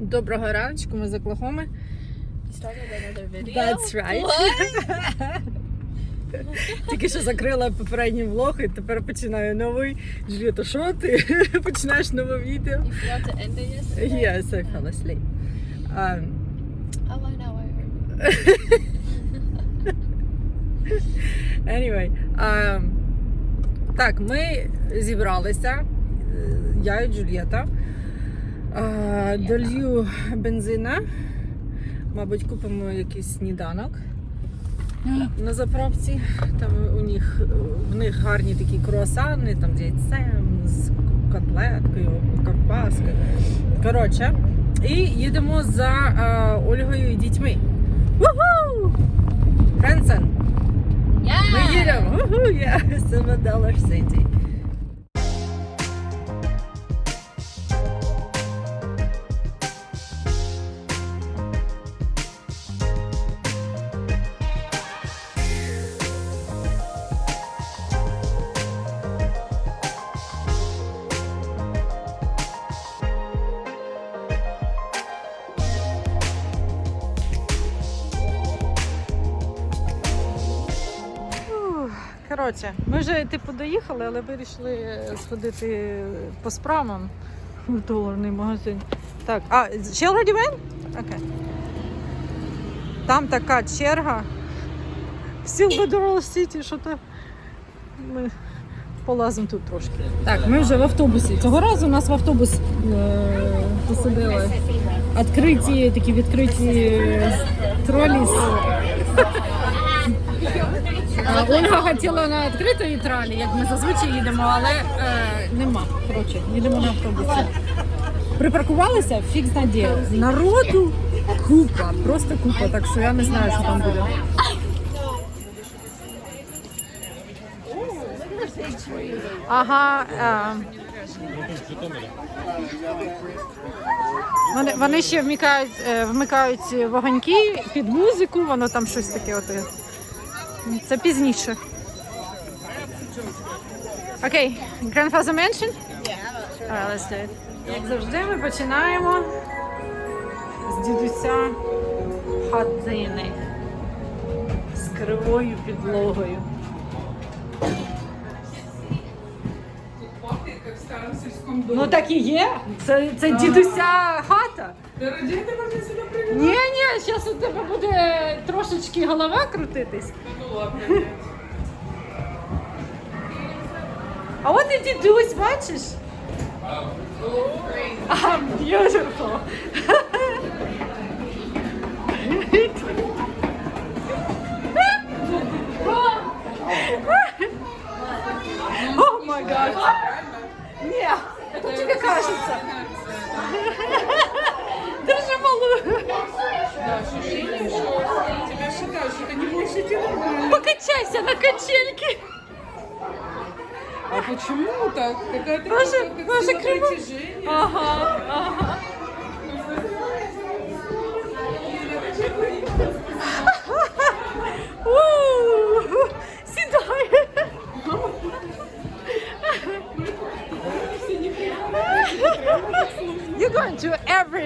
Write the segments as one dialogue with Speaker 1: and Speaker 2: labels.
Speaker 1: Доброго раночку, ми з Оклахоми. That's right. Тільки що закрила попередній влог і тепер починаю новий. Джулієта, що ти? Починаєш нове відео?
Speaker 2: You forgot to end it yesterday?
Speaker 1: Yes, I fell asleep. Um,
Speaker 2: Oh, I know, I heard.
Speaker 1: Anyway, um, так, ми зібралися, е, я і Джульєта. Долью бензина. Мабуть, купимо якийсь сніданок на заправці. Там у них, в них гарні такі круасани, там з яйцем, з котлеткою, ковбаскою. Коротше, і їдемо за Ольгою і дітьми. Уху!
Speaker 2: Yeah!
Speaker 1: Ми їдемо! Уху! Я Seven Dollar Коротше, ми вже типу доїхали, але вирішили сходити по справам в доларний магазин. Так, а ще already went? Там така черга. В Silver City, що то ми полазимо тут трошки. Так, ми вже в автобусі. Цього разу нас в автобус е- посадили. Відкриті, такі відкриті тролі з А, Ольга хотіла на відкритої тралі, як ми зазвичай їдемо, але е, нема. Коротше, їдемо на автобусі. Припаркувалися, фікс надія. Народу купа, просто купа, так що я не знаю, що там буде. Ага. Е, вони, вони ще вмикають, е, вмикають вогоньки під музику, воно там щось таке. От, е, це пізніше. Окей, Grandfather Mansion? Alright, let's do it. Як завжди, ми починаємо з дідуся хатини з кривою підлогою. Ну так і є. Це, це дідуся хата.
Speaker 3: Да ради этого меня сюда привели.
Speaker 1: Ні, ні, зараз у тебе буде трошечки голова крутитись.
Speaker 3: Ну ладно. нет.
Speaker 1: А от і дідусь, бачиш? I'm beautiful. О май гад. Ні, це тобі кажеться. Дуже малую.
Speaker 3: Да, ощущение, тебя считают, что ты не больше идти нормально.
Speaker 1: Покачайся на качельке.
Speaker 3: А почему так? Какая-то как
Speaker 1: боже, криво. Ага, ага.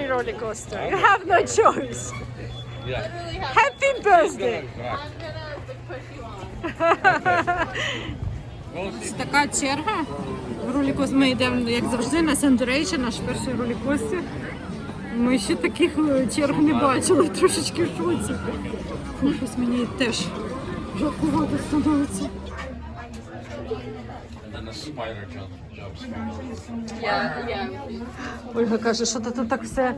Speaker 1: Every roller coaster. You have no choice.
Speaker 2: Have
Speaker 1: Happy birthday.
Speaker 2: I'm gonna push you on.
Speaker 1: Така черга. В ролікос ми йдемо, як завжди, на Сендерейчі, наш перший ролікостер. Ми ще таких е, черг не бачили, трошечки в шоці. Фу, щось мені теж жахувати становиться.
Speaker 4: Spider jump, jumps.
Speaker 2: Yeah.
Speaker 1: Ольга каже, що тут так все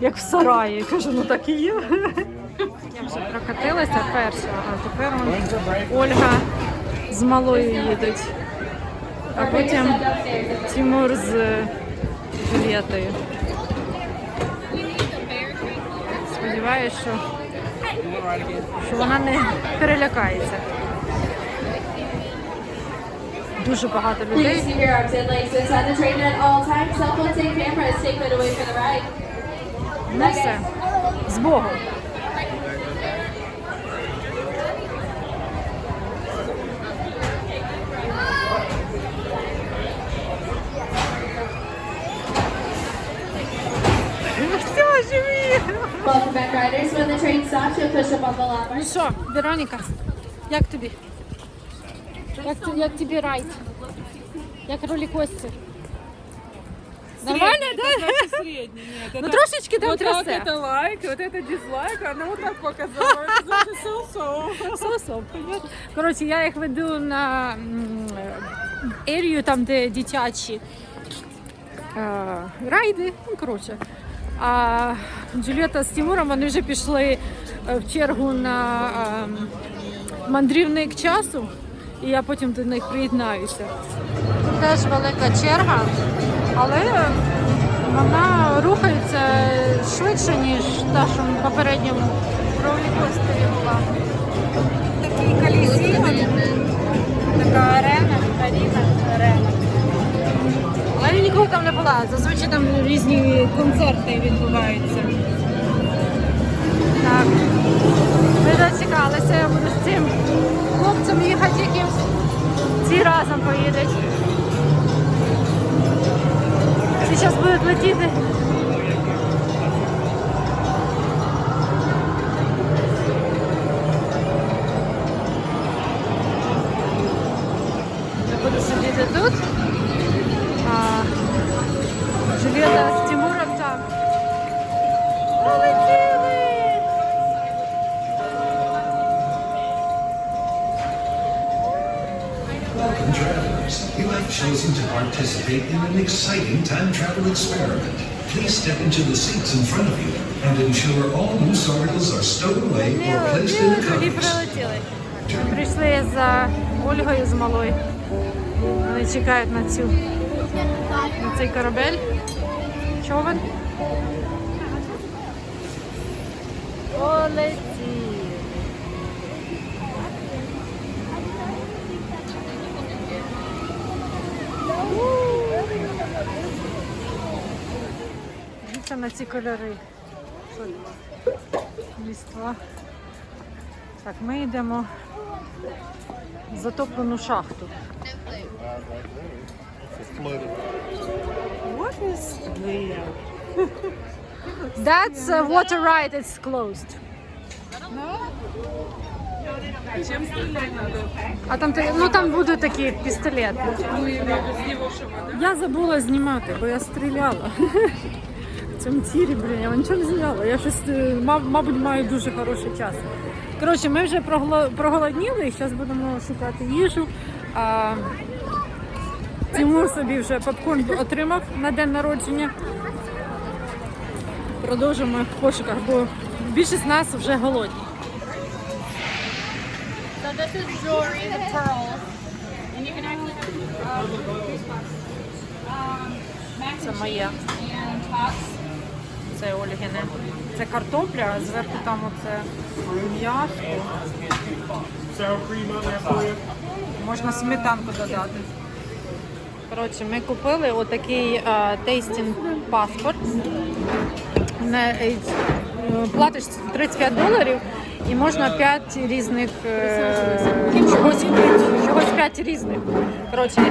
Speaker 1: як в сараї. Я кажу, ну так і є. Я вже прокатилася перша, а тепер Ольга з малою їдуть. А потім Тимур з Джульєтою. Сподіваюсь, що, що вона не перелякається. Дуже багато
Speaker 5: Please
Speaker 1: людей.
Speaker 5: keep your arms and legs inside the train at all times. Cell phones and cameras, take it away for the ride.
Speaker 1: Ну все. З Богом. боже мій!
Speaker 5: Welcome back, riders. When the train stops, you'll push up on the
Speaker 1: Ну
Speaker 5: lever.
Speaker 1: що, Вероніка, як тобі? Як, ти- як тобі райд? Як ролікостер? Нормально, да?
Speaker 3: Средний, нет.
Speaker 1: Ну
Speaker 3: это-
Speaker 1: трошечки там
Speaker 3: вот так
Speaker 1: трясе.
Speaker 3: это лайк, вот это дизлайк, она вот так показала. Это значит so-so.
Speaker 1: Сосо, понятно. Коротше, я їх веду на м, е, ерію, там, де дитячі е, райди. Ну, коротше. А Джульєта з Тимуром вони вже пішли е, в чергу на ем, мандрівник часу, і я потім до них приєднаюся. Теж велика черга, але вона рухається швидше, ніж та, що в попередньому ролікостері була. Такий колізіон, така арена, арена, арена. Але я ніколи там не була. Зазвичай там різні концерти відбуваються. Так. Ми дочекалася, я буду з цим хлопцем їхати якимсь. Ці разом поїдуть. Зараз будуть летіти.
Speaker 6: Chosen to participate in an exciting time travel experiment. Please step into the seats in front of you and ensure all loose articles are stowed away or placed in covers.
Speaker 1: Прийшли за Ольгою з малою. Вони чекають на цю на цей корабель. Човен. Полетіли. Дивіться на ці кольори. Ліства. Так, ми йдемо в затоплену шахту.
Speaker 3: What is there?
Speaker 1: That's a water ride, it's closed.
Speaker 3: Чем стрелять надо?
Speaker 1: А там ти- ну там буде такі пістолети.
Speaker 3: Ну, да?
Speaker 1: Я забула знімати, бо я стріляла. Цьому тірі, блін, я нічого не зняла. Я щось, е, мабуть, маю дуже хороший час. Коротше, ми вже проголодніли і зараз будемо шукати їжу. А, Тимур собі вже попкорн отримав на день народження. Продовжимо в пошуках, бо більшість з нас вже голодні.
Speaker 2: So this is jewelry, the pearls. And you can actually um, um, and.
Speaker 1: Це Ольгине. Це картопля, а зверху там оце м'ясо. Можна сметанку додати. Коротше, ми купили отакий тейстінг паспорт. Е, платиш 35 доларів і можна 5 різних е, чогось, чогось 5 різних. Коротше,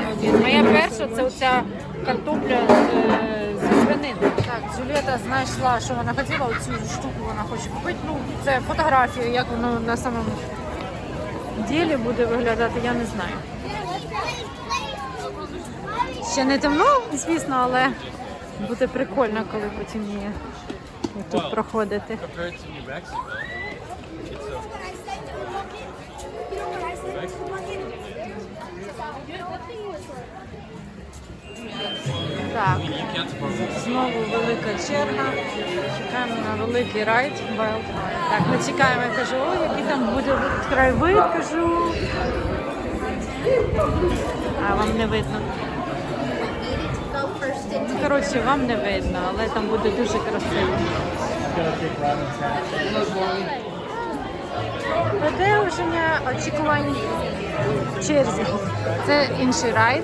Speaker 1: моя перша це оця картопля з, е. Так, Джуліета знайшла, що вона хотіла, оцю штуку вона хоче купити. Ну, це фотографія, як воно на самому ділі буде виглядати, я не знаю. Ще не темно, звісно, але буде прикольно, коли потім її тут проходити. Так, знову велика черга. Чекаємо на великий райд Wildfire. Так, ми чекаємо, я кажу, о, який там буде краєвид, кажу. А вам не видно. Ну, коротше, вам не видно, але там буде дуже красиво. Продовження очікувань черзі. Це інший райд.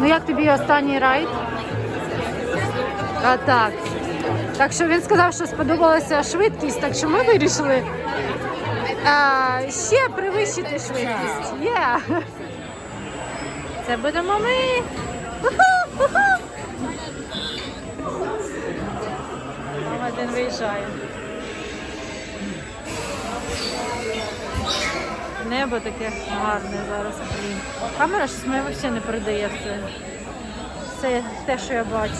Speaker 1: Ну як тобі останній райд? А, так. Так що він сказав, що сподобалася швидкість, так що ми вирішили а, ще перевищити швидкість. Є. Це будемо ми. Уху, уху. Небо таке гарне зараз, блін. Камера щось мене взагалі не передає це. Це те, що я бачу.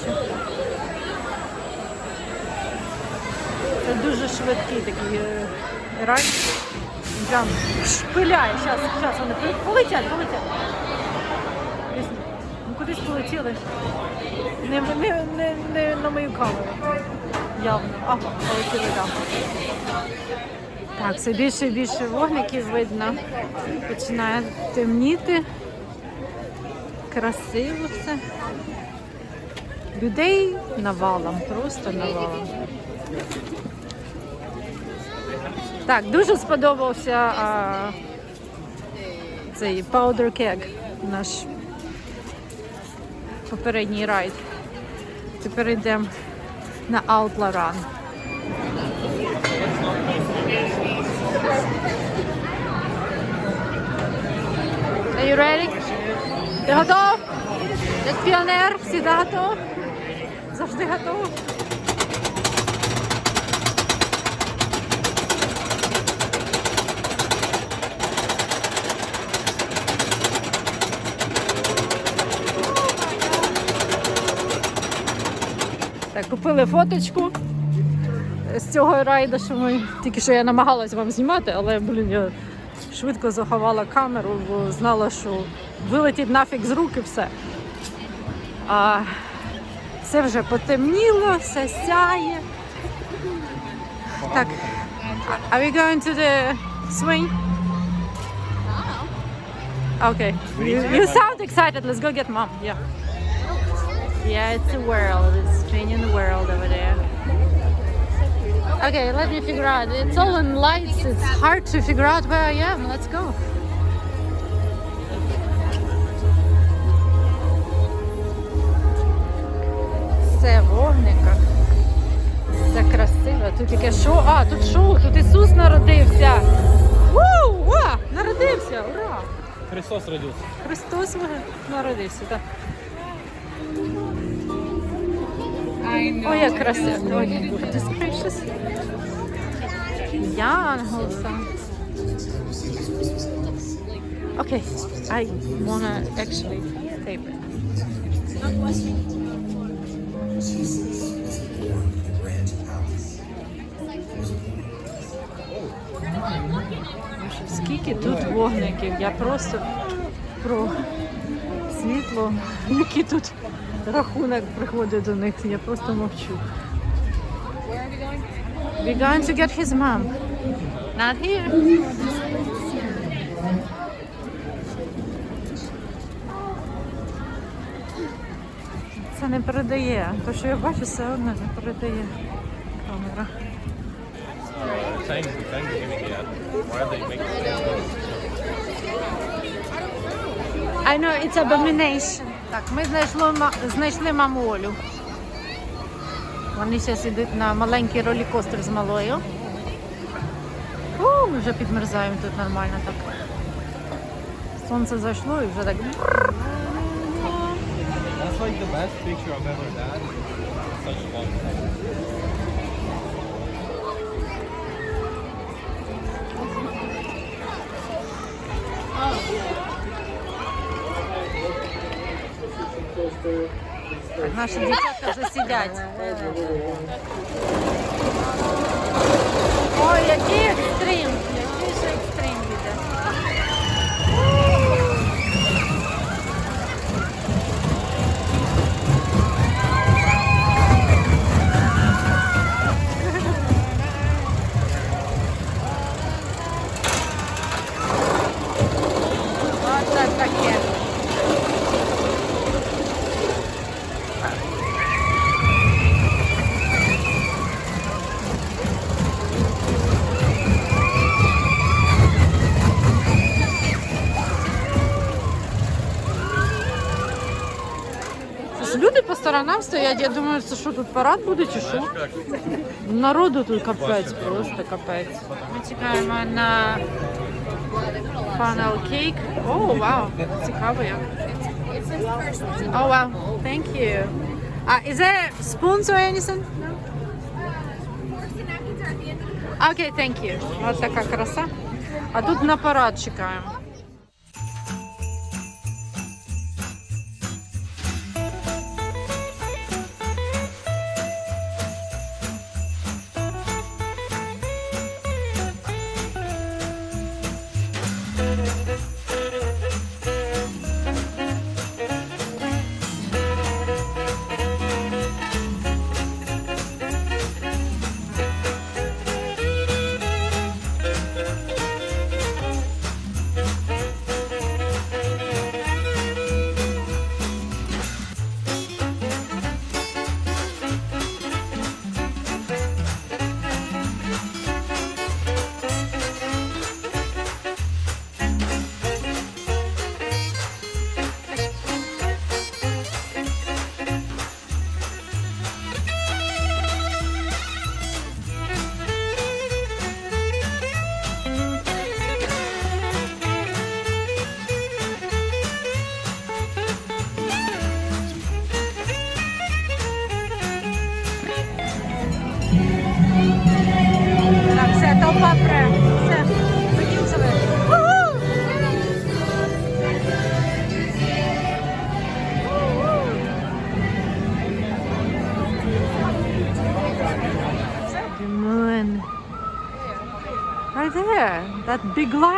Speaker 1: Це дуже швидкий такий е, рай. Прям шпиляє. Зараз, зараз вони полетять, полетять. Ну кудись полетіли. Не, не, не, не на мою камеру. Явно. Ага, полетіли там. Так, все більше і більше вогників видно. Починає темніти. Красиво все. Людей навалом, просто навалом. Так, дуже сподобався а, цей Powder Keg, наш попередній райд. Тепер йдемо на Outla Are you ready? Ти готов? Як піонер, готов? Завжди готов. Так, купили фоточку з цього райду, що ми тільки що я намагалась вам знімати, але блін, я швидко заховала камеру, бо знала, що вилетить нафіг з рук і все. А все вже потемніло, все сяє. Так. Are we going to the swing? Okay. You, you sound excited. Let's go get mom. Yeah. Yeah, it's a world. It's changing the world over there. Okay, let me figure out. It's all in lights. It's hard to figure out where I am. Let's go. Все в вогниках. Це красиво. Тут таке шоу. А, тут шоу, тут Ісус народився. Вау! Ва! Народився! Ура!
Speaker 7: Христос родился.
Speaker 1: Христос народився, так. Ой, як красиво. Ой, gracious. Янголса. Okay, I wanna actually tape it. Скільки тут вогників? Я просто про світло, який тут рахунок приходить до них, я просто мовчу. We're going to get his mom. Not here. Це не передає. То, що я бачу, все одно не передає камера. I know, it's abomination. Так, ми знайшли, знайшли маму Олю. Вони зараз йдуть на маленький ролікостер з малою. Фу, ми вже підмерзаємо тут нормально так. Сонце зайшло і вже так.
Speaker 7: That's like the best picture I've ever done.
Speaker 1: Так, наші дівчатка вже сидять. Ой, який екстрим! Люди по сторонам стоять, я думаю, що тут парад буде чи що? Народу тут капець, просто капець. Ми чекаємо на funnel cake. О, вау, цікаво як. Oh wow, Thank you. Uh, is there spoons or anything? No? Okay, thank you. Вот такая краса. А тут на парад чекаємо.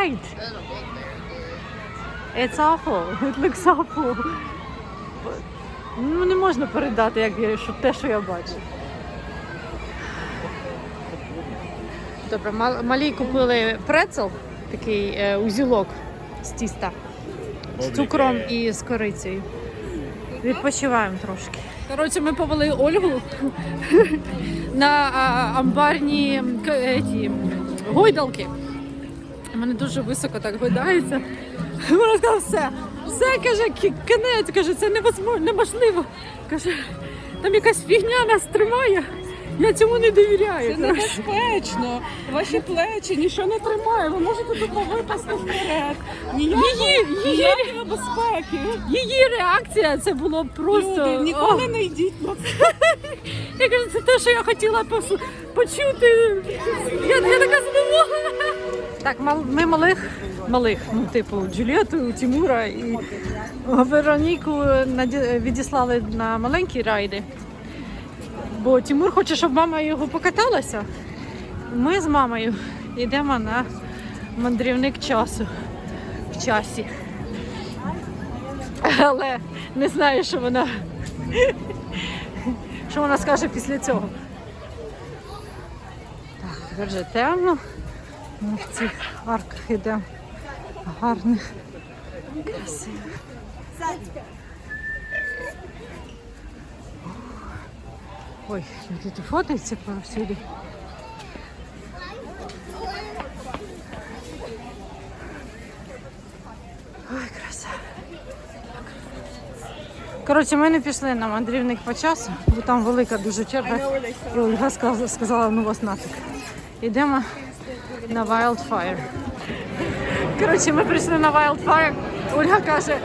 Speaker 1: Big light. It's awful. It looks awful. Ну, не можна передати, як я- що те, що я бачу. Добре, мал- малій купили прецел, такий е, узілок з тіста, з цукром і з корицею. Відпочиваємо трошки. Коротше, ми повели Ольгу на а, амбарні к- гойдалки. Мене дуже високо так гойдається. Вона сказала, все, все каже, кінець, каже, це неможливо. Каже, там якась фігня нас тримає. Я цьому не довіряю.
Speaker 3: Це небезпечно. Ваші плечі нічого не тримає. Ви можете тут випасти вперед. Ніякої,
Speaker 1: Її, її,
Speaker 3: ніякої небезпеки.
Speaker 1: її реакція це було просто.
Speaker 3: Люди, ніколи не йдіть на це.
Speaker 1: Я кажу, це те, що я хотіла почути. Я, я така здивована. Так, ми малих, малих, ну, типу, Джуліету, Тимура і Вероніку відіслали на маленькі райди. Бо Тимур хоче, щоб мама його покаталася. Ми з мамою йдемо на мандрівник часу в часі. Але не знаю, що вона що вона скаже після цього? Так, вже темно. Ми в цих арках йдемо. Гарних, красивих. Ой, люди тут фотаються повсюди. Ой, краса. Коротше, ми не пішли на мандрівник по часу, бо там велика дуже черга. І Ольга сказала, сказала ну вас нафіг. Йдемо на Wildfire. Коротше, ми прийшли на Wildfire. Ольга каже,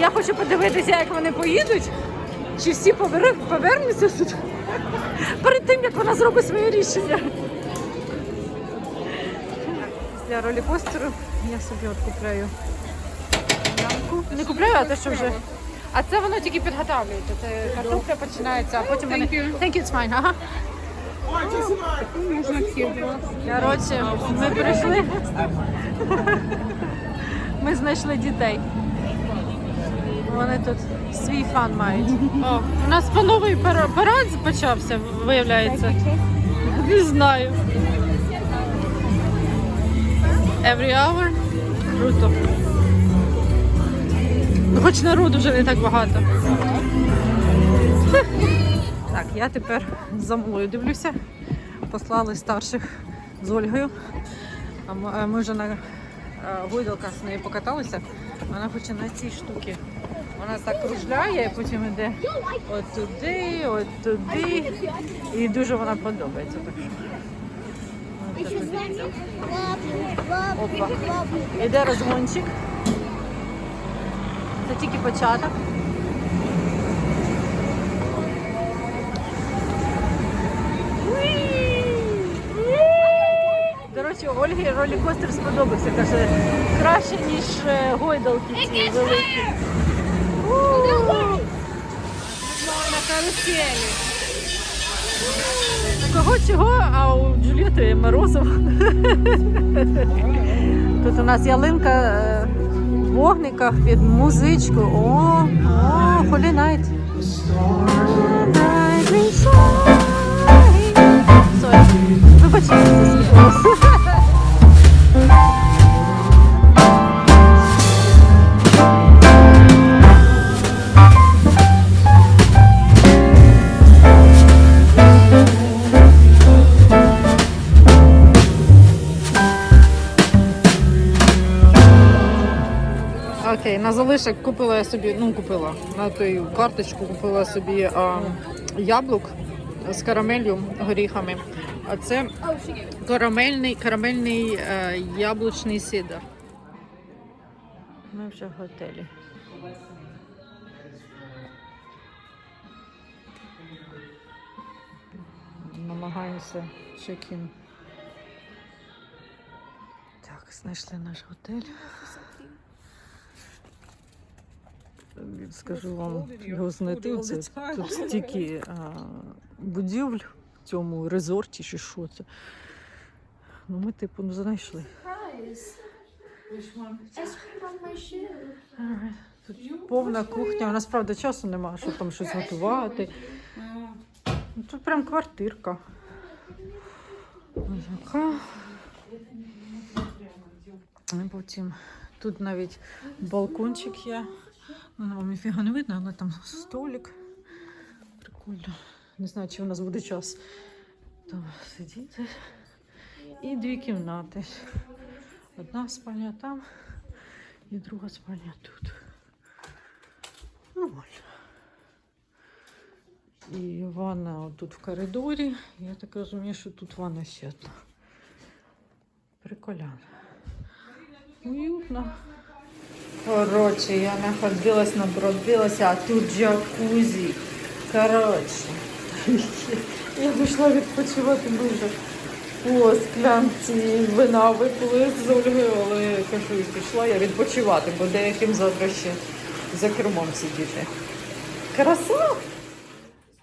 Speaker 1: я хочу подивитися, як вони поїдуть, чи всі повер- повернуться тут перед тим, як вона зробить своє рішення. Для ролі-постеру я собі от купляю. Не купляю, а те, що вже. А це воно тільки підготовлюється. Це картопля починається, а потім вони. Thank you, it's fine. Ага. Коротше, ми прийшли. Ми знайшли дітей. Вони тут свій фан мають. О, у нас пановий пара- парад почався, виявляється. Не знаю. Every hour. Круто. Хоч народу вже не так багато. Так, я тепер за малою дивлюся. Послали старших з Ольгою. А ми вже на е, гойдалках з нею покаталися. Вона хоче на ці штуки. Вона так кружляє, потім йде от туди, от туди. І дуже вона подобається. Так що. Опа. Іде розгончик. Це тільки початок. Ольгі ролікостер сподобався. Каже, краще, ніж е, гойдалки ці великі. На каруселі. Кого чого, а у Джуліти морозиво. Тут у нас ялинка е, в вогниках під музичку. О, о, shine. Sorry. Вибачте свій голос. Залишок купила я собі, ну купила на ту карточку купила собі а, яблук з карамелью, горіхами. А це карамельний, карамельний е, яблучний сидр. Ми вже в готелі. Намагаємося чекін. Так, знайшли наш готель. Скажу вам, його знайти. Це, тут стільки а, будівель в цьому резорті чи що це. Ну, ми, типу, ну, знайшли. Тут повна кухня. У нас, правда, часу немає, щоб там щось готувати. Ну, Тут прям квартирка. Ось яка. Потім тут навіть балкончик є. Ну, вам ніфіга не видно, але там столик. Прикольно. Не знаю, чи у нас буде час там сидіти. І дві кімнати. Одна спальня там і друга спальня тут. Нормально. І ванна тут в коридорі. Я так розумію, що тут ванна ще одна. Приколяно. Уютно. Коротше, я находилась, набродилася, а тут джакузі. Коротше. Я вийшла відпочивати дуже. О, склянці вина випили з Ольгою, але кажу, пішла я відпочивати, бо деяким завтра ще за кермом сидіти. Краса!